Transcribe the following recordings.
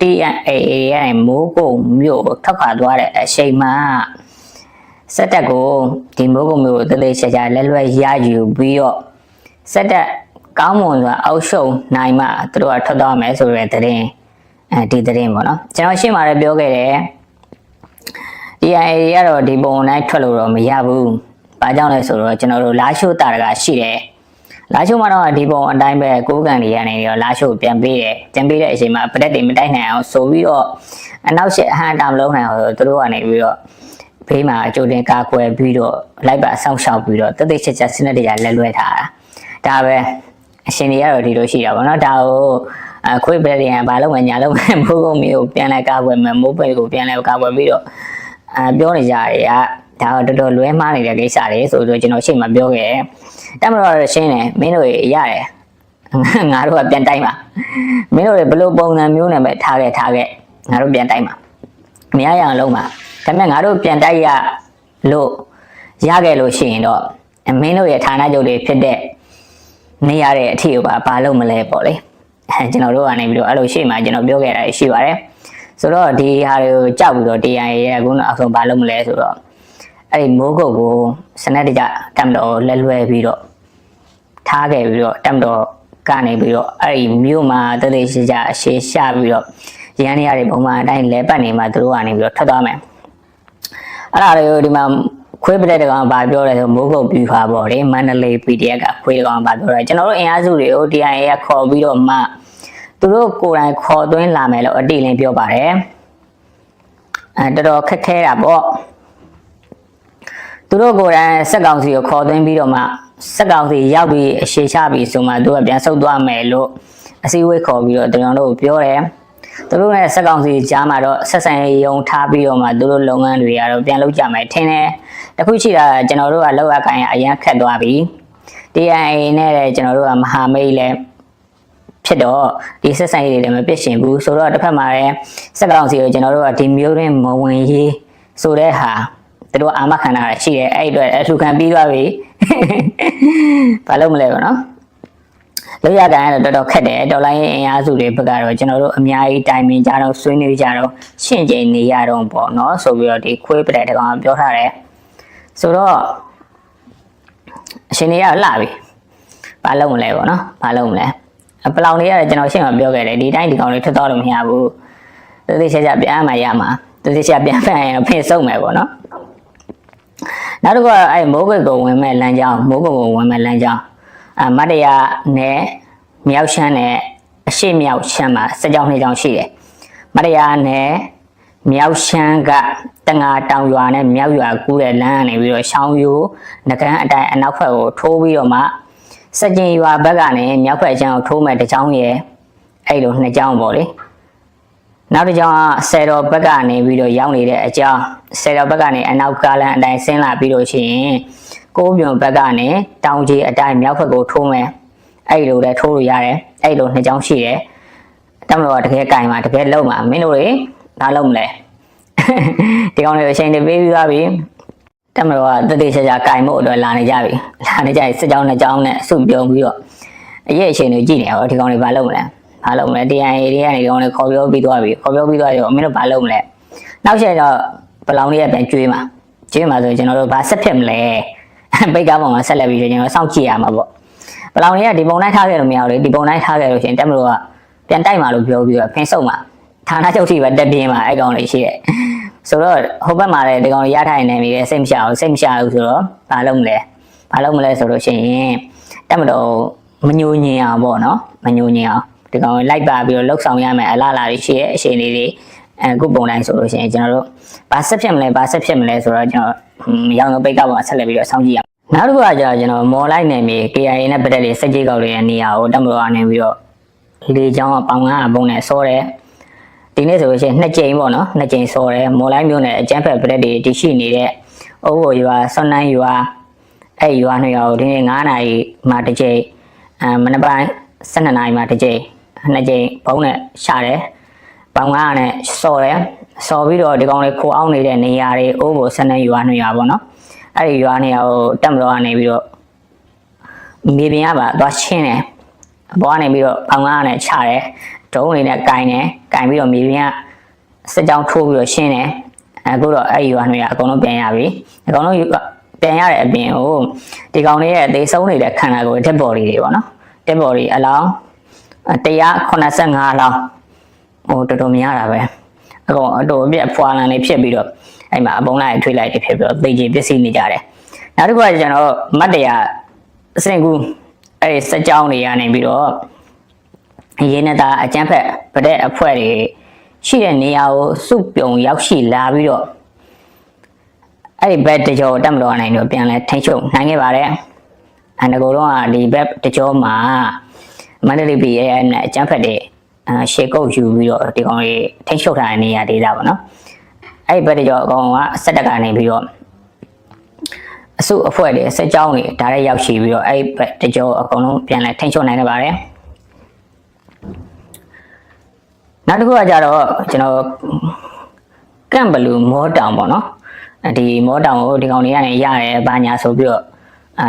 TNA ရဲ့မိုးကုံမြို့ကိုထောက်ခါသွားတဲ့အချိန်မှာစက်တက်ကိုဒီမိုးကုံမြို့ကိုတသေးချာချာလက်လွဲရယူပြီးတော့စက်တက်ကောင်းမွန်စွာအောက်ရှုံနိုင်မှသူတို့ကထွက်သွားမယ်ဆိုတဲ့သတင်းအဲဒီသတင်းပေါ့နော်ကျွန်တော်ရှင်းမှာလည်းပြောခဲ့တယ် DIA ကတော့ဒီပုံတိုင်းထွက်လို့တော့မရဘူး။ဘာကြောင့်လဲဆိုတော့ကျွန်တော်တို့လာရှိုးတာတကရှိတယ်။ လာရှိုးမှာတော့ဒီပုံအတိုင်းပဲကိုးကန်တွေရနေရောလာရှိုးပြန်ပေးတယ်။ပြန်ပေးတဲ့အချိန်မှာပရက်တွေမတိုက်နိုင်အောင်ဆိုပြီးတော့အနောက်ရှက်အဟန်တာမလုံးနိုင်အောင်သူတို့ကနေပြီးတော့ဘေးမှာအကျိုးတင်ကာကွယ်ပြီးတော့လိုက်ပါဆောင်းရှောက်ပြီးတော့တက်တက်ချက်ချက်စနစ်တရားလက်လွဲထားတာ။ဒါပဲအရှင်တွေကတော့ဒီလိုရှိတာပေါ့နော်။ဒါကိုအခွေပရက်တွေကဘာလို့မညာလို့မိုးကုံမျိုးကိုပြန်လဲကာကွယ်မယ်မိုးပိတ်ကိုပြန်လဲကာကွယ်ပြီးတော့အာပြောနေကြရက ဒါတော့တော်တော်လွဲမှားနေတဲ့ကိစ္စတွေဆိုတော့ကျွန်တော်ရှေ့မှာပြောခဲ့တယ်။တမတော်ရရှင်းတယ်မင်းတို့ရတယ်။ငါတို့ကပြန်တိုင်းပါ။မင်းတို့ဘယ်လိုပုံစံမျိုးနဲ့ပဲထားခဲ့ထားခဲ့ငါတို့ပြန်တိုင်းပါ။မရရအောင်လုံးပါ။ဒါပေမဲ့ငါတို့ပြန်တိုက်ရလို့ရခဲ့လို့ရှိရင်တော့မင်းတို့ရဲ့ဌာနချုပ်တွေဖြစ်တဲ့နေရတဲ့အထီကိုပါဘာလို့မလဲပေါ့လေ။အဲကျွန်တော်တို့ကနေပြီးတော့အဲ့လိုရှေ့မှာကျွန်တော်ပြောခဲ့တာရှိပါတယ်။ဆိုတော့ဒီဟာတွေကိုကြောက်ပြီးတော့ TI ရဲ့အခုနောက်ဆုံးဘာလုပ်မလဲဆိုတော့ အဲ့ဒီမိုးကုတ်ကိုစနက်တကျတမ်တော်လက်လွဲပြီးတော့ထားခဲ့ပြီးတော့တမ်တော်ကနေပြီးတော့အဲ့ဒီမြို့မှာတသေးရှိကြအရှေ့ရှပြီးတော့ရန်နေရတွေပုံမှန်အတိုင်းလဲပတ်နေမှာသူတို့ကနေပြီးတော့ထွက်သွားမယ်အဲ့ဒါတွေကိုဒီမှာခွေးပတဲ့တကောင်ကဘာပြောလဲဆိုမိုးကုတ်ပြီးခါပေါ့လေမန္တလေး PDF ကခွေးတကောင်ကဘာပြောလဲကျွန်တော်တို့အင်အားစုတွေကို TI ကခေါ်ပြီးတော့မှသူတို့ကိုယ်တိုင်ခေါ်သွင်းလာမယ်လို့အတိအလင်းပြောပါတယ်အဲတော်တော်ခက်ခဲတာပေါ့ သူတို့ကိုယ်တိုင်စက်ကောင်စီကိုခေါ်သွင်းပြီးတော့မှစက်ကောင်စီရောက်ပြီးအရှိချပြီးဆိုမှသူကပြန်ဆုတ်သွားမယ်လို့အစည်းအဝေးခေါ်ပြီးတော့ကျွန်တော်တို့ပြောတယ်သူတို့နဲ့စက်ကောင်စီကြားမှာတော့ဆက်ဆံရေးယုံထားပြီးတော့မှသူတို့လုပ်ငန်းတွေကတော့ပြန်လုပ်ကြမယ်ထင်တယ်တခုရှိတာကျွန်တော်တို့ကလောက်ရကိုင်းအရင်ခက်သွားပြီ TIA နဲ့လည်းကျွန်တော်တို့ကမဟာမိတ်လည်းဖြစ်တော့ဒီဆက်ဆံရေးတွေလည်းမပြည့်ရှင်ဘူးဆိုတော့တစ်ဖက်မှာလည်းစက်ကောင်စီကိုကျွန်တော်တို့ကဒီမျိုးတွင်မဝင်ရေးဆိုတဲ့ဟာ သူတို့အာမခံတာရှိတယ်အဲ့ဒီအတွက်အလှခံပြီးသွားပြီဘာလို့မလဲပေါ့နော်လောက်ရကန်ကတော့တော်တော်ခက်တယ်ဒေါ်လာရဲ့အင်အားစုတွေဘက်ကတော့ကျွန်တော်တို့အများကြီးတိုင်ပင်ကြတော့ဆွေးနွေးကြတော့ရှင့်ကျင်နေရတော့ပေါ့နော်ဆိုပြီးတော့ဒီခွေးပတဲ့တကောင်ကပြောထားတယ်ဆိုတော့အရှင်တွေကလှပြီဘာလို့မလဲပေါ့နော်ဘာလို့မလဲအပလောင်တွေရတယ်ကျွန်တော်ရှင်းမပြောခဲ့တယ်ဒီတိုင်းဒီကောင်တွေထွက်တော့လို့မရဘူးသူသိချက်ချက်ပြန်မှရမှာသူသိချက်ပြန်ဖန်ရင်တော့ဖင်ဆုံးမယ်ပေါ့နော် နောက်တစ်ခုကအဲမိုးကုတ်ကိုဝင်မဲ့လမ်းကြောင်းမိုးကုတ်ကိုဝင်မဲ့လမ်းကြောင်းအမတ်တရနဲ့မြောက်ရှမ်းနဲ့အရှိမြောက်ရှမ်းမှာစကြောင်းနှစ်ကြောင်းရှိတယ်မတ်တရနဲ့မြောက်ရှမ်းကတငါတောင်ရွာနဲ့မြောက်ရွာကူးတဲ့လမ်းကနေပြီးတော့ရှောင်းယူငကန်းအတိုင်းအနောက်ဘက်ကိုထိုးပြီးတော့မှစကြင်ရွာဘက်ကနေမြောက်ဘက်အကျန်းကိုထိုးမဲ့တစ်ကြောင်းရယ်အဲ့လိုနှစ်ကြောင်းပေါ့လေ နောက်တစ်ကြောင်းကဆယ်တော်ဘက်ကနေပြီးတော့ရောက်နေတဲ့အကြောင်းဆယ်တော်ဘက်ကနေအနောက်ကားလမ်းအတိုင်းဆင်းလာပြီးလို့ရှိရင်ကိုးမြုံဘက်ကနေတောင်ကြီးအတိုင်းမြောက်ဘက်ကိုထိုးမယ်အဲ့လိုလည်းထိုးလို့ရတယ်အဲ့လိုနှစ်ကြောင်းရှိတယ်တမလို့ကတကယ်ကင်မှာတကယ်လုံးမှာမင်းတို့တွေဒါလုံးမလဲဒီကောင်တွေအချိန်တွေပေးပြီးသွားပြီတက်မတော်ကတတိချာချာကင်ဖို့အတွက်လာနေကြပြီလာနေကြပြီစစ်ကြောင်းနှစ်ကြောင်းနဲ့အစုပြုံပြီးတော့အရေးအချိန်တွေကြည့်နေရောဒီကောင်တွေဘာလုပ်မလဲ ဘာလုပ်မလဲ TIA တွေကနေဒီကောင်တွေခေါ်ပြောပြီးသွားပြီခေါ်ပြောပြီးသွားရောမင်းတို့ဘာလုပ်မလဲနောက်ချက်တော့ဘလောင်လေးကပြန်ကျွေးမှာကျွေးမှာဆိုကျွန်တော်တို့ဘာဆက်ဖြစ်မလဲပိတ်ကားပေါ်မှာဆက်လက်ပြီးတော့ကျွန်တော်စောင့်ကြည့်ရမှာပေါ့ဘလောင်လေးကဒီပုံတိုင်းထားခဲ့လို့မရဘူးလေဒီပုံတိုင်းထားခဲ့လို့ရှိရင်တက်မတော်ကပြန်တိုက်မှာလို့ပြောပြီးတော့ဖင်ဆုပ်မှာဌာနချုပ်ထိပဲတက်ပြင်းမှာအဲ့ကောင်လေးရှိတယ်ဆိုတော့ဟိုဘက်မှာလည်းဒီကောင်ရထိုင်နေပြီလေစိတ်မရှာဘူးစိတ်မရှာဘူးဆိုတော့ဘာလုပ်မလဲဘာလုပ်မလဲဆိုလို့ရှိရင်တက်မတော်မညိုညင်အောင်ပေါ့နော်မညိုညင်အောင် ဒီကောင်လိုက်ပါပြီးတော့လှုပ်ဆောင်ရမယ်အလားအလာတွေရှိရဲ့အချိန်လေးတွေအခုပုံတိုင်းဆိုလို့ရှိရင်ကျွန်တော်တို့ဘာဆက်ဖြစ်မလဲဘာဆက်ဖြစ်မလဲဆိုတော့ကျွန်တော်ရောင်ရောပိတ်ကပေါ်ဆက်လက်ပြီးတော့စောင့်ကြည့်ရအောင်နောက်တစ်ခုကကျတော့ကျွန်တော်မော်လိုက်နေပြီ KIA နဲ့ပတ်သက်တဲ့စက်ကြီးကောက်တွေရဲ့နေရာကိုတက်မတော်ကနေပြီးတော့လေချောင်းကပေါင်ငါအပုံနဲ့စောတယ်ဒီနေ့ဆိုလို့ရှိရင်နှစ်ကြိမ်ပေါ့နော်နှစ်ကြိမ်စောတယ်မော်လိုက်မျိုးနဲ့အကျန်းဖက်ပရက်တွေတရှိနေတဲ့အိုးဘိုရွာဆွမ်းနန်းရွာအဲ့ရွာနှစ်ရွာကိုဒီနေ့9နာရီမှတစ်ကြိမ်အဲမနက်ပိုင်း12နာရီမှတစ်ကြိမ် နှစ်ကြိမ်ဘုံနဲ့ရှာတယ်ပေါင်ကားနဲ့စော်တယ်စော်ပြီးတော့ဒီကောင်လေးခိုအောင်နေတဲ့နေရာတွေအိုးဘိုဆွမ်းနန်းရွာနှစ်ရွာပေါ့နော်အဲ့ဒီရွာနှစ်ရွာကိုတက်မတော်ကနေပြီးတော့မြေပြင်ကပါသွားရှင်းတယ်အပေါ်ကနေပြီးတော့ပေါင်ကားနဲ့ချတယ်ဒုံးအနေနဲ့ကင်တယ်ကင်ပြီးတော့မြေပြင်ကစစ်ကြောင်းထိုးပြီးတော့ရှင်းတယ်အခုတော့အဲ့ဒီရွာတွေကအကုန်လုံးပြန်ရပြီအကုန်လုံးပြန်ရတဲ့အပြင်ဟိုဒီကောင်လေးရဲ့အသေးဆုံးနေတဲ့ခန္ဓာကိုယ် dead body တွေပေါ့နော် dead body အလောင်း 185လောင်းဟိုတော်တော်များတာပဲအကုန်အတော်အပြက်ဖွာလန်နေဖြစ်ပြီးတော့အဲ့မှာအပုံလိုက်ထွေးလိုက်တွေဖြစ်ပြီးတော့သိကြီးပစ္စည်းနေကြတယ်နောက်တစ်ခုကကျွန်တော်မတ်တရာအစင်ကူအဲ့ဒီစက်ကြောင်းတွေကနေပြီးတော့ရေးနေတာအကျန်းဖက်ဗတဲ့အဖွဲ့တွေရှိတဲ့နေရာကိုစုပြုံရောက်ရှိလာပြီးတော့အဲ့ဒီဘက်တကြောတက်မတော်နိုင်တော့ပြန်လဲထိန်းချုပ်နိုင်ခဲ့ပါတယ်အန်တကူတော့ဒီဘက်တကြောမှာ မန္တလေးပြည်ရဲ့အကျန်းဖက်တွေအာရှေကုတ်ယူပြီးတော့ဒီကောင်တွေထိန်းချုပ်ထားတဲ့နေရာဒေသပေါ့နော်အဲ့ဒီဘက်တကြောအကောင်ကစက်တက်ကနေပြီးတော့အစုအဖွဲ့တွေစက်ကြောင်းတွေဒါရက်ရောက်ရှိပြီးတော့အဲ့ဒီဘက်တကြောအကုန်လုံးပြန်လဲထိန်းချုပ်နိုင်ခဲ့ပါတယ်နောက်တစ်ခုကကြတော့ကျွန်တော်ကန့်ဘလူးမောတောင်ပေါ့နော်ဒီမောတောင်ကိုဒီကောင်တွေကနေရတယ်ဘာညာဆိုပြီးတော့ အာ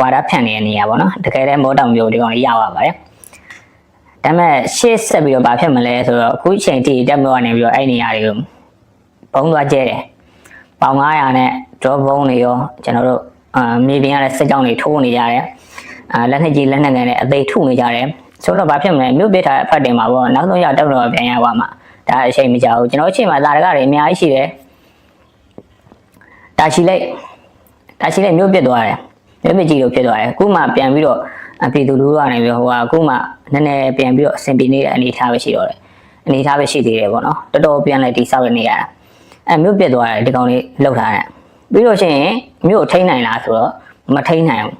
ဝါဒဖြန့်နေတဲ့နေရာပေါ့နော်တကယ်တည်းမောတောင်မျိုးဒီကောင်တွေရပါပါတယ်ဒါပေမဲ့ရှေ့ဆက်ပြီးတော့ဘာဖြစ်မလဲဆိုတော့အခုချိန်ထိတက်မလို့ကနေပြီးတော့အဲ့နေရာတွေကိုဘုံသွားကျဲတယ်ပေါင်900နဲ့ drop ဘုံတွေရောကျွန်တော်တို့အာမြေပြင်ရတဲ့စက်ကြောင်းတွေထိုးနေကြတယ်အာလက်နှစ်ကြီးလက်နှစ်ငယ်နဲ့အသေးထုနေကြတယ်ဆိုတော့ဘာဖြစ်မလဲမြို့ပြထားအဖတ်တင်မှာပေါ့နောက်ဆုံးရတက်တော့ပြန်ရပါမှာဒါအချိန်မကြောက်ဘူးကျွန်တော်အချိန်မှာလာရကတွေအများကြီးရှိတယ်တာချီလိုက်တာချီလိုက်မြို့ပြစ်သွားတယ် မြို့ပြစ်ကြီးလို့ဖြစ်သွားတယ်အခုမှပြန်ပြီးတော့အပြည်သူလူထုကနေပြီးဟိုကအခုမှနည်းနည်းပြန်ပြီးတော့အဆင်ပြေနေတဲ့အနေအထားပဲရှိတော့တယ်အနေအထားပဲရှိသေးတယ်ပေါ့နော်တော်တော်ပြန်လဲတိဆောက်ရနေရတာအဲမြို့ပြစ်သွားတယ်ဒီကောင်လေးလှုပ်ထားတယ်ပြီးတော့ရှင်မြို့ထိန်းနိုင်လားဆိုတော့မထိန်းနိုင်ဘူး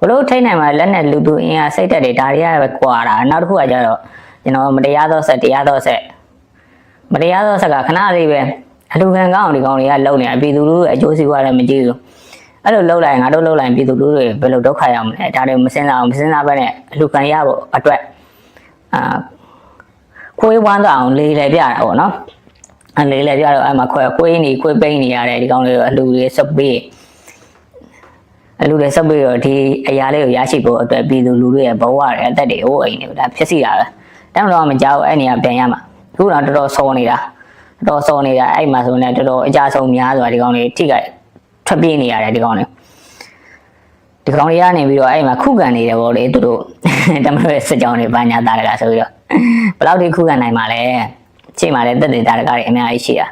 ဘလို့ထိန်းနိုင်မှာလက်နဲ့လူသူအင်အားစိတ်တက်တွေဒါတွေကပဲကွာတာနောက်တစ်ခုကကျတော့ကျွန်တော်မတရားသောဆက်တရားသောဆက်မတရားသောဆက်ကခဏလေးပဲအလူခံကောင်းဒီကောင်တွေကလုံနေအပြည်သူလူထုအကျိုးစီးပွားလည်းမကြည့်ဘူး အဲ့လိုလှုပ်လိုက်ငါတို့လှုပ်လိုက်ပြည်သူလူထုတွေဘယ်လိုဒုက္ခရောက်မလဲဒါတွေမစင်စားအောင်မစင်စားဘဲနဲ့အလူခံရဖို့အတွက်အာခွေးဝမ်းတော့အောင်လေးလေပြတာပေါ့နော်အလေးလေပြတော့အဲ့မှာခွေခွေးနေခွေးပိန်းနေရတယ်ဒီကောင်တွေအလူတွေစပ်ပေးအလူတွေစပ်ပေးတော့ဒီအရာလေးကိုရရှိဖို့အတွက်ပြည်သူလူထုရဲ့ဘဝတွေအသက်တွေအိုးအိမ်တွေဒါဖြစ်စီတာပဲတမ်းတော့မကြောက်အဲ့နေရာပြန်ရမှာအခုတော့တော်တော်ဆုံးနေတာတော်တော်ဆုံးနေတာအဲ့မှာဆိုနေတော်တော်အကြဆုံးများစွာဒီကောင်တွေထိခိုက် ထွက်ပြေးနေရတယ်ဒီကောင်တွေဒီကောင်တွေကနေပြီးတော့အဲ့မှာခုခံနေတယ်ဗောလေသူတို့တမလို့စစ်ကြောင်းတွေဘာညာတာတကဆိုပြီးတော့ဘယ်လောက်ထိခုခံနိုင်မှာလဲချိန်မှာလည်းတက်တဲ့တာတကတွေအများကြီးရှိတာ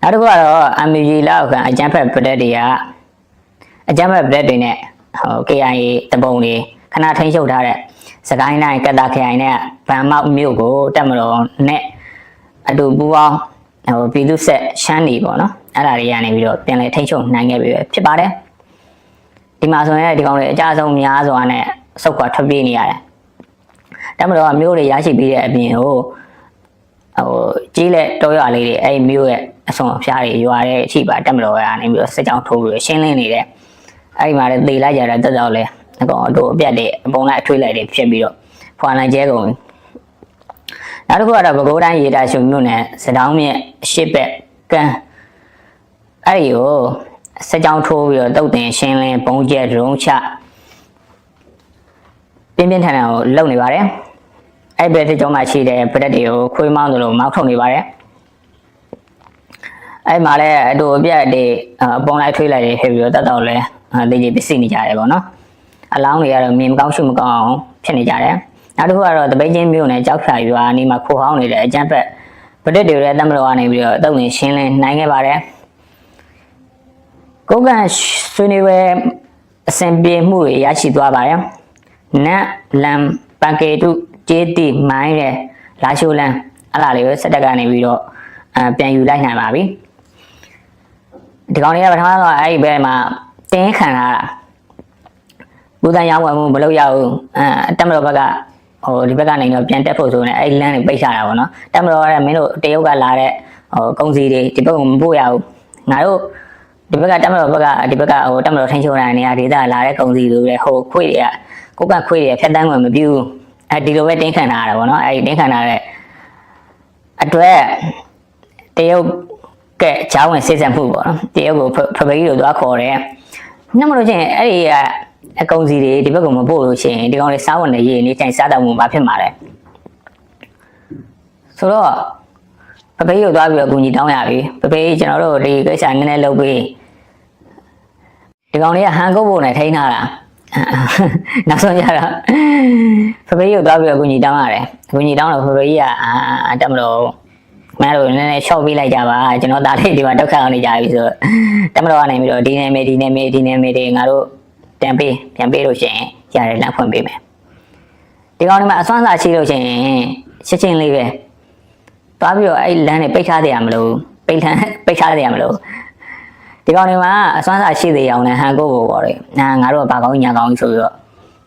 နောက်တစ်ခုကတော့ MUG လောက်ခံအကြမ်းဖက်ပရက်တွေကအကြမ်းဖက်ပရက်တွေနဲ့ဟို KIA တပုံတွေခဏထိန်းချုပ်ထားတဲ့စကိုင်းတိုင်းကတာခရိုင်နဲ့ဗန်မောက်မြို့ကိုတက်မတော်နဲ့အတူပူပေါင်းဟိုပြည်သူဆက်ရှမ်းနေပေါ့နော် အဲ့ဒါတွေကနေပြီးတော့ပြန်လဲထိန်းချုပ်နိုင်ခဲ့ပြီပဲဖြစ်ပါတယ်ဒီမှာဆိုရင်ဒီကောင်တွေအကြဆုံးများစွာနဲ့စုပ်ခွာထွက်ပြေးနေရတယ်တက်မတော်ကမြို့တွေရရှိပြီးတဲ့အပြင်ဟိုဟိုကြီးလက်တောရွာလေးတွေအဲ့မြို့ရဲ့အဆုံအဖျားတွေရွာတဲ့အထိပါတက်မတော်ကနေပြီးတော့စစ်ကြောင်းထိုးပြီးရှင်းလင်းနေတယ်အဲ့ဒီမှာလည်းသေလိုက်ကြတာတက်တော့လဲအကောင်အတို့အပြတ်တွေအပုံလိုက်အထွေးလိုက်တွေဖြစ်ပြီးတော့ဖွာနိုင်ကျဲကုန်နောက်တစ်ခုကတော့ပဲခူးတိုင်းရေတာရှုံမြို့နယ်စတောင်းမြစ်အရှိဘက်ကန်း အဲ့ဒီကိုစက်ကြောင်းထိုးပြီးတော့တုတ်တင်ရှင်းလင်းပုံကျဲဒရုန်းချပြင်းပြင်းထန်ထန်ကိုလုံနေပါတယ်အဲ့ဘက်တစ်ကြောင်းမှာရှိတဲ့ပရက်တွေကိုခွေးမောင်းသလိုမောက်ထုတ်နေပါတယ်အဲ့မှာလည်းအတူအပြတ်တွေအပုံလိုက်ထွေးလိုက်တွေဖြစ်ပြီးတော့တက်တော့လဲလေကြီးပစ္စည်းနေကြတယ်ပေါ့နော်အလောင်းတွေကတော့မြင်မကောင်းရှုမကောင်းအောင်ဖြစ်နေကြတယ်နောက်တစ်ခုကတော့တပိတ်ချင်းမျိုးနဲ့ကြောက်ဖြာရွာနေမှာခိုဟောင်းနေတဲ့အကျန်းဖက်ပရက်တွေရဲ့တမတော်ကနေပြီးတော့တုံနေရှင်းလင်းနိုင်ခဲ့ပါတယ် ကိုကန်ဆွေးနွေးပွဲအစဉ်ပြေမှုတွေရရှိသွားပါတယ်နတ်လမ်ပန်ကေတုကျေးတိမိုင်းရဲ့လာရှိုလန်အလားလေးကိုစက်တက်ကနေပြီးတော့အပြန်ယူလိုက်နိုင်ပါပြီဒီကောင်တွေကပထမဆုံးအဲ့ဒီဘက်မှာတင်းခံလာတာဘူတန်ရောင်းဝယ်မှုမလုပ်ရဘူးအဲတက်မတော်ဘက်ကဟိုဒီဘက်ကနေတော့ပြန်တက်ဖို့ဆိုရင်အဲ့လမ်းတွေပိတ်ချတာပေါ့နော်တက်မတော်ကမင်းတို့တရုတ်ကလာတဲ့ဟိုကုန်းစီတွေဒီဘက်ကမပို့ရဘူးငါတို့ ဒီဘက်ကတက်မတော်ဘက်ကဒီဘက်ကဟိုတက်မတော်ထိန်းချုပ်နေတဲ့နေရာဒေသလာတဲ့ကုန်းစီတွေလေဟိုခွေတွေကကိုကခွေတွေဖြတ်တန်းဝင်မပြူးအဲဒီလိုပဲတင်းခံထားရတာပေါ့နော်အဲဒီတင်းခံထားတဲ့အတွက်တရုတ်ကချောင်းဝင်စစ်စံမှုပေါ့နော်တရုတ်ကိုဖပကြီးတို့သွားခေါ်တယ်နှမလို့ချင်းအဲ့ဒီကအကုံစီတွေဒီဘက်ကမပို့လို့ရှိရင်ဒီကောင်တွေစားဝင်နေရေးနေတိုင်စားတော့မှုမဖြစ်မှာလဲအဲ့ဒီမှာလည်းတ ရုတ်ကချောင်းဝင်စစ်စံမှုပေါ့နော်တရုတ်ဆိုတော့ပပေးကိုသွားပြီးတော့အကူညီတောင်းရပြီပပေးကျွန်တော်တို့ဒီကိစ္စနည်းနည်းလုပ်ပြီးဒီကောင်လေးကဟန်ကုတ်ဖို့နဲ့ထိန်းထားတာနောက်ဆုံးကြတော့ပပေးကိုသွားပြီးတော့အကူညီတောင်းရတယ်အကူညီတောင်းတော့ပပေးကြီးကအာတက်မလို့မင်းတို့နည်းနည်းရှော့ပေးလိုက်ကြပါကျွန်တော်သားလေးဒီမှာဒုက္ခအောင်နေကြပြီဆိုတော့တက်မလို့ကနေပြီးတော့ဒီနေမေဒီနေမေဒီနေမေတွေငါတို့ပြန်ပေးပြန်ပေးလို့ရှိရင်ရတယ်လမ်းဖွင့်ပေးမယ်ဒီကောင်လေးမှာအစွမ်းစားရှိလို့ရှိရင်ချက်ချင်းလေးပဲ သွားပြီးတော့အဲ့လမ်းတွေပိတ်ထားတယ်ရမလို့ပိတ်ထမ်းပိတ်ထားတယ်ရမလို့ဒီကောင်လေးမှာအစွမ်းစားရှိသေးအောင်လည်းဟန်ကိုကိုပေါ့လေနာငါတို့ကဘာကောင်းညာကောင်းဆိုပြီးတော့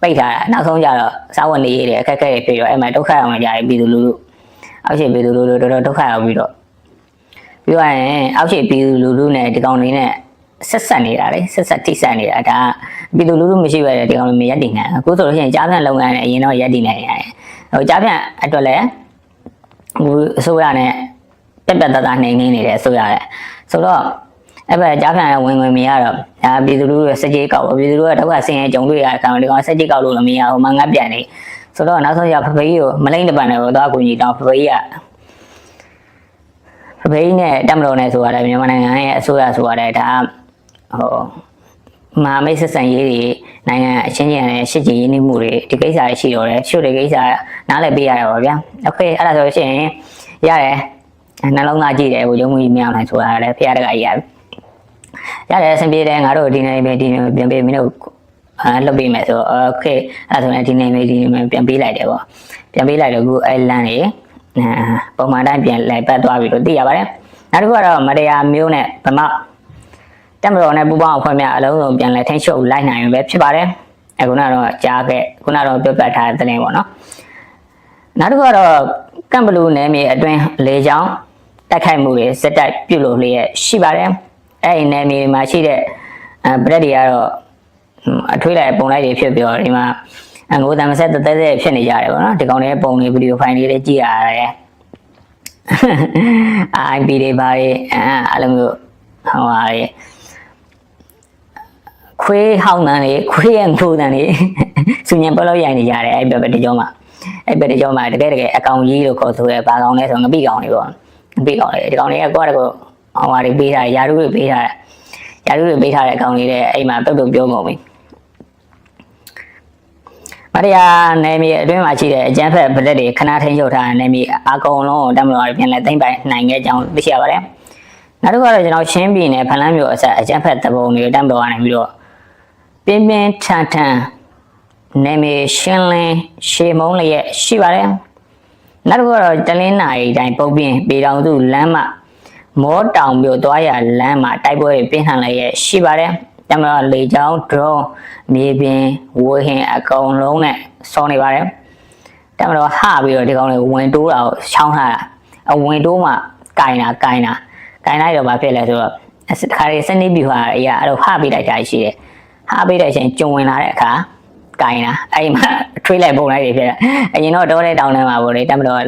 ပိတ်ထားတာနောက်ဆုံးကြတော့စာဝန်နေရတယ်အခက်အခဲတွေဖြစ်ရောအဲ့မှာဒုက္ခအောင်ကြရပြည်သူလူလူအောက်ရှိပြည်သူလူလူတော်တော်ဒုက္ခရောက်ပြီးတော့ပြီးတော့ရင်အောက်ရှိပြည်သူလူလူနဲ့ဒီကောင်လေးနဲ့ဆက်ဆက်နေတာလေဆက်ဆက်တိဆက်နေတာဒါပြည်သူလူလူမရှိပဲဒီကောင်လေးမရက်တည်နိုင်အခုဆိုလို့ရှိရင်ကြားဖြန့်လုပ်ငန်းနဲ့အရင်တော့ရက်တည်နိုင်ရတယ်ဟိုကြားဖြန့်အတွက်လည်း ဟိုအစိုးရနဲ့ပြက်ပြက်သားသားနှိမ်နှင်းနေတယ်အစိုးရရဲ့ဆိုတော့အဲ့ဘက်ကြားဖြန့်ဝင်ဝင်မရတော့ဒါပြည်သူလူထုရဲ့စကြေးကောက်ပေါ့ပြည်သူလူထုကဒုက္ခဆင်းရဲကြုံတွေ့ရတဲ့ကောင်ဒီကောင်စကြေးကောက်လို့လည်းမရဘူးမငတ်ပြန်နေဆိုတော့နောက်ဆုံးရဖဖေးကြီးကိုမလိမ့်တပန်နဲ့ပေါ့သွားအကူကြီးတောင်းဖဖေးကြီးကဖဖေးကြီးနဲ့တက်မလို့နဲ့ဆိုရတယ်မြန်မာနိုင်ငံရဲ့အစိုးရဆိုရတယ်ဒါဟို မဟာမိတ်ဆက်ဆံရေးတွေနိုင်ငံအချင်းချင်းနဲ့ရှစ်ကြည်ရင်းနှီးမှုတွေဒီကိစ္စတွေရှိတော့တယ်ရှုပ်တွေကိစ္စနားလည်ပေးရတယ်ပေါ့ဗျာโอเคအဲ့ဒါဆိုရှင်ရတယ်နှလုံးသားကြည့်တယ်ဘုံရုံးကြီးမြောက်နိုင်ဆိုတာလည်းဖရားတကကြီးရတယ်ရတယ်အဆင်ပြေတယ်ငါတို့ဒီနေ့ပဲဒီနေ့ပြန်ပေးမင်းတို့အာလှုပ်ပေးမယ်ဆိုโอเคအဲ့ဒါဆိုရင်ဒီနေ့ပဲဒီနေ့ပြန်ပေးလိုက်တယ်ပေါ့ပြန်ပေးလိုက်တော့ခုအဲ့လန်နေပုံမှန်တိုင်းပြန်လိုက်ပတ်သွားပြီလို့သိရပါတယ်နောက်တစ်ခုကတော့မတရားမျိုးနဲ့ဗမာ တက်မတော်နဲ့ပူပေါင်းအဖွဲ့များအလုံးစုံပြန်လဲထိန်းချုပ်လိုက်နိုင်ရင်ပဲဖြစ်ပါတယ်အခုနကတော့ကြားခဲ့ခုနကတော့ပြတ်ပတ်ထားတဲ့တင်ပေါ့နော်နောက်တစ်ခုကတော့ကမ်ဘလူးနယ်မြေအတွင်းလေကြောင်းတိုက်ခိုက်မှုတွေစက်တိုက်ပြုလုပ်လျက်ရှိပါတယ်အဲ့ဒီနယ်မြေမှာရှိတဲ့ဗရက်တွေကတော့အထွေးလိုက်ပုံလိုက်တွေဖြစ်ပြီးတော့ဒီမှာငိုတမ်းဆက်တဲတဲဖြစ်နေကြတယ်ပေါ့နော်ဒီကောင်တွေပုံတွေဗီဒီယိုဖိုင်တွေလည်းကြည့်ရတယ် IP တွေပါတွေအဲအဲ့လိုမျိုးဟိုဟာတွေ ခွေးဟောင်းတန်တွေခွေးရဲ့ငိုတန်တွေစူညံပလို့ရိုင်နေကြတယ်အဲ့ဘက်တကြောမှာအဲ့ဘက်တကြောမှာတကယ်တကယ်အကောင်ကြီးလို့ခေါ်ဆိုရဲဘာကောင်လဲဆိုငပိကောင်တွေပေါ့ငပိကောင်တွေဒီကောင်တွေကကိုယ့်တကောဟိုဟာတွေပေးထားတယ်ယာရုတွေပေးထားတယ်ယာရုတွေပေးထားတဲ့အကောင်တွေတဲ့အဲ့မှာပြုတ်ပြုတ်ပြောကုန်ပြီမရယာနယ်မြေအတွင်းမှာရှိတဲ့အကျန်းဖက်ဗလက်တွေခဏထိန်းချုပ်ထားတဲ့နယ်မြေအကောင်လုံးကိုတမတော်ပြန်လဲသိမ့်ပိုင်နိုင်ခဲ့ကြောင်းသိရှိရပါတယ်နောက်တစ်ခုကတော့ကျွန်တော်ရှင်းပြည်နယ်ဖလန်းမြို့အဆက်အကျန်းဖက်တပုံတွေတမတော်ကနေပြီးတော့ ပြင်းပြင်းထန်ထန်နေမရှင်းလင်းရှေမုံးလျက်ရှိပါတယ်နောက်တစ်ခုကတော့တလင်းနာရီတိုင်းပုံပြင်းပေတော်သူလမ်းမှာမောတောင်မြို့သွားရလမ်းမှာတိုက်ပွဲတွေပြင်းထန်လျက်ရှိပါတယ်တမတော်လေချောင်း drone မြေပြင်ဝေဟင်အကုန်လုံးနဲ့စောနေပါတယ်တမတော်ဟပြီးတော့ဒီကောင်တွေဝင်တိုးတာကိုချောင်းထားတာအဝင်တိုးမှကင်တာကင်တာကင်လိုက်တော့ဘာဖြစ်လဲဆိုတော့တခါလေစနေပြီဟာအရာအဲ့တော့ဟပြီးလိုက်တာရှိတယ် ဟာပေးတဲ့အချိန်ကျုံဝင်လာတဲ့အခါကင်တာအဲ့ဒီမှာထွေးလိုက်ပုံလိုက်တွေဖြစ်တာအရင်တော့တောတဲ့တောင်ထဲမှာပေါ့လေတက်မတော်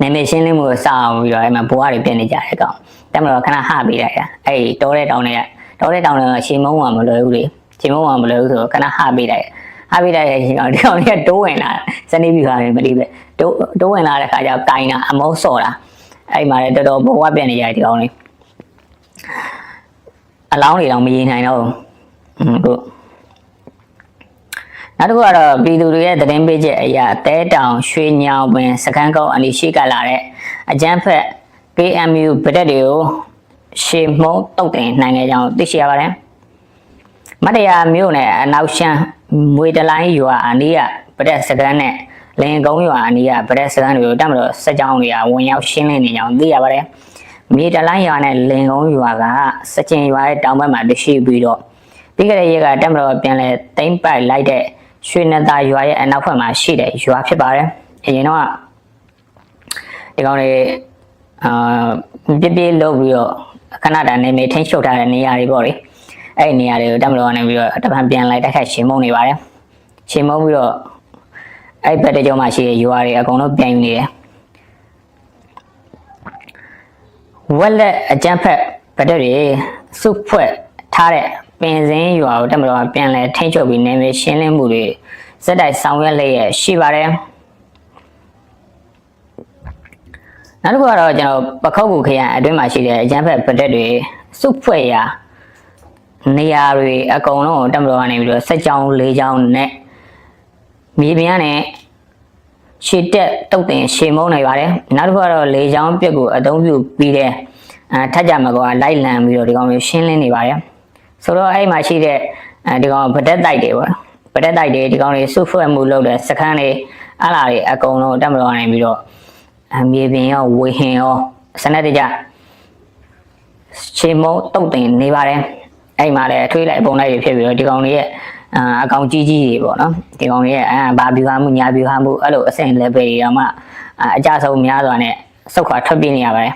နေမရှင်းလင်းမှုကိုစအောင်ပြီးတော့အဲ့မှာဘွားတွေပြင်နေကြတဲ့ကောင်တက်မတော်ခဏဟပေးလိုက်တာအဲ့ဒီတောတဲ့တောင်ထဲကတောတဲ့တောင်ထဲကရှင်းမုံကမလွယ်ဘူးလေရှင်းမုံကမလွယ်ဘူးဆိုတော့ခဏဟပေးလိုက်ဟာပေးလိုက်တဲ့အချိန်ကောင်ဒီကောင်တွေကတိုးဝင်လာစနေပြီဟာတွေမလေးပဲတိုးတိုးဝင်လာတဲ့ခါကျကင်တာအမုန်းစော်တာအဲ့မှာလည်းတော်တော်ဘဝပြက်နေကြဒီကောင်လေးအလောင်းတွေတော့မရင်နိုင်တော့ဘူး ဟုတ်နောက်တစ်ခုကတော့ပြည်သူတွေရဲ့သတင်းပေးချက်အရာတဲတောင်ရွှေညောင်ပင်စကန်းကုန်းအနီရှိကလာတဲ့အကျန်းဖက် KMU ဗဒက်တွေကိုရှေမုံတုတ်တင်နိုင်ခဲ့ကြောင်းသိရှိရပါတယ်။မတရားမြို့နယ်အနောက်ရှမ်းမွေတလိုင်းရွာအနီးကဗဒက်စကန်းနဲ့လင်ကုန်းရွာအနီးကဗဒက်စကန်းတွေကိုတတ်မလို့စက်ကြောင်းတွေကဝင်ရောက်ရှင်းလင်းနေကြောင်းသိရပါတယ်။မြေတလိုင်းရွာနဲ့လင်ကုန်းရွာကစကြင်ရွာရဲ့တောင်ဘက်မှာတရှိပြီးတော့ ပြီးခဲ့တဲ့ရက်ကတက်မတော်ပြန်လဲတိမ့်ပိုက်လိုက်တဲ့ရွှေနတာရွာရဲ့အနောက်ဘက်မှာရှိတဲ့ရွာဖြစ်ပါတယ်အရင်တော့ဒီကောင်တွေအာပြပြလုပ်ပြီးတော့ခဏတာနေနေထိန်းချုပ်ထားတဲ့နေရာတွေပေါ့လေအဲ့ဒီနေရာတွေကိုတက်မတော်ကနေပြီးတော့တပံပြန်လိုက်တိုက်ခိုက်ရှင်မုံနေပါတယ်ရှင်မုံပြီးတော့အဲ့ဘက်တကြောမှာရှိတဲ့ရွာတွေအကုန်လုံးပြန်ယူနေတယ်ဝက်လက်အကျန်းဖက်ဗတ်တွေစုဖွဲ့ထားတဲ့ ပင်စင်းရွာကိုတက်မတော်ကပြန်လဲထိန်းချုပ်ပြီးနေမြေရှင်းလင်းမှုတွေစက်တိုက်ဆောင်ရွက်လျက်ရှိပါတယ်နောက်တစ်ခုကတော့ကျွန်တော်ပခောက်ကူခရိုင်အတွင်းမှာရှိတဲ့အကျန်းဖက်ဗဒက်တွေစုဖွဲ့ရာနေရာတွေအကုန်လုံးကိုတက်မတော်ကနေပြီးတော့စက်ကြောင်းလေးကြောင်းနဲ့မြေပြင်ကနေရှေတက်တုတ်တင်ရှေမုံနေပါတယ်နောက်တစ်ခုကတော့လေချောင်းပြက်ကိုအသုံးပြုပြီးတဲ့အဲထက်ကြမကွာလိုက်လံပြီးတော့ဒီကောင်မျိုးရှင်းလင်းနေပါတယ် ဆိုတော့အဲ့မှာရှိတဲ့အဲဒီကောင်ဗဒက်တိုက်တွေပေါ့ဗဒက်တိုက်တွေဒီကောင်တွေစုဖွဲ့မှုလုပ်တဲ့စခန်းတွေအလားတွေအကုန်လုံးတက်မတော်ကနေပြီးတော့အမြေပြင်ရောဝေဟင်ရောစနစ်တကျချိန်မုံတုတ်တင်နေပါတယ်အဲ့မှာလည်းအထွေးလိုက်ပုံလိုက်တွေဖြစ်ပြီးတော့ဒီကောင်တွေရဲ့အာအကောင်ကြီးကြီးတွေပေါ့နော်ဒီကောင်တွေရဲ့အာဘာပြူဟာမှုညာပြူဟာမှုအဲ့လိုအဆင့် level တွေတော့မှအာအကြဆုံးများစွာနဲ့စုတ်ခွာထွက်ပြေးနေရပါတယ်